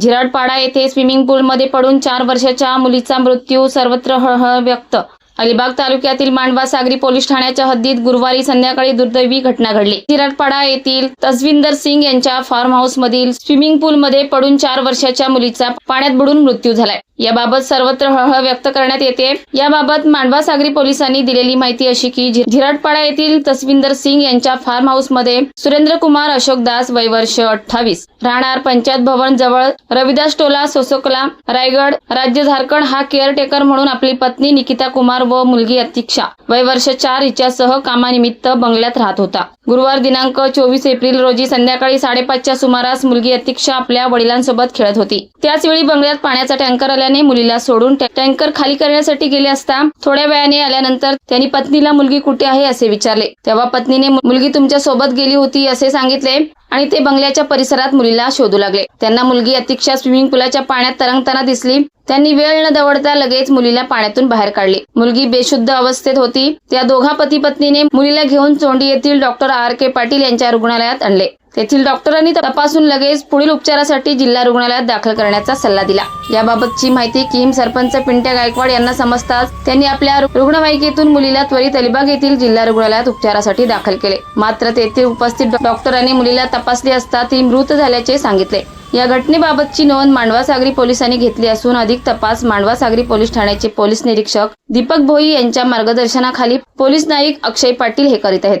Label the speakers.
Speaker 1: झिराडपाडा येथे स्विमिंग पूलमध्ये पडून चार वर्षाच्या मुलीचा मृत्यू सर्वत्र हळहळ व्यक्त अलिबाग तालुक्यातील मांडवा सागरी पोलीस ठाण्याच्या हद्दीत गुरुवारी संध्याकाळी दुर्दैवी घटना घडली. झिराडपाडा येथील तजविंदर सिंग यांच्या फार्म हाऊस मधील स्विमिंग पूल मध्ये पडून चार वर्षाच्या मुलीचा पाण्यात बुडून मृत्यू झालाय. याबाबत सर्वत्र हळहळ व्यक्त करण्यात येते. याबाबत मांडवा सागरी पोलिसांनी दिलेली माहिती अशी की झिराटपाडा येथील तसविंदर सिंग यांच्या फार्म हाऊसमध्ये सुरेंद्र कुमार अशोक दास वय वर्ष अठ्ठावीस राहणार पंचायत भवन जवळ रविदास टोला सोसोकला रायगड राज्य झारखंड हा केअरटेकर म्हणून आपली पत्नी निकिता कुमार व मुलगी अतिक्षा. वय वर्ष चार हिच्यासह कामानिमित्त बंगल्यात राहत होता. गुरुवार दिनांक चोवीस एप्रिल रोजी संध्याकाळी साडेपाचच्या सुमारास मुलगी अतिक्षा आपल्या वडिलांसोबत खेळत होती. त्याचवेळी बंगल्यात पाण्याचा टँकर आल्याने मुलीला सोडून टँकर खाली करण्यासाठी गेले असता थोड्या वेळाने आल्यानंतर त्यांनी पत्नीला मुलगी कुठे आहे? असे विचारले. तेव्हा पत्नीने मुलगी तुमच्यासोबत गेली होती असे सांगितले. आणि ते बंगल्याच्या परिसरात मुलीला शोधू लागले. त्यांना मुलगी अतिक्षा स्विमिंग पूलाच्या पाण्यात तरंगताना दिसली. त्यांनी वेळ न दवडता लगेच मुलीला पाण्यातून बाहेर काढली. मुलगी बेशुद्ध अवस्थेत होती. त्या दोघा पती पत्नीने मुलीला घेऊन चोंडी येथील डॉक्टर आर के पाटील यांच्या रुग्णालयात आणले. तेथील डॉक्टरांनी तपासून लगेच पुढील उपचारासाठी जिल्हा रुग्णालयात दाखल करण्याचा सल्ला दिला. याबाबतची माहिती किम सरपंच पिंट्या गायकवाड यांना समजताच त्यांनी आपल्या रुग्णवाहिकेतून मुलीला त्वरित अलिबाग येथील जिल्हा रुग्णालयात उपचारासाठी दाखल केले. मात्र तेथे उपस्थित डॉक्टरांनी मुलीला तपासली असता ती मृत झाल्याचे सांगितले. या घटनेबाबतची नोंद मांडवा सागरी पोलिसांनी घेतली असून अधिक तपास मांडवा सागरी पोलीस ठाण्याचे पोलीस निरीक्षक दीपक भोई यांच्या मार्गदर्शनाखाली पोलीस नाईक अक्षय पाटील हे करीत आहेत.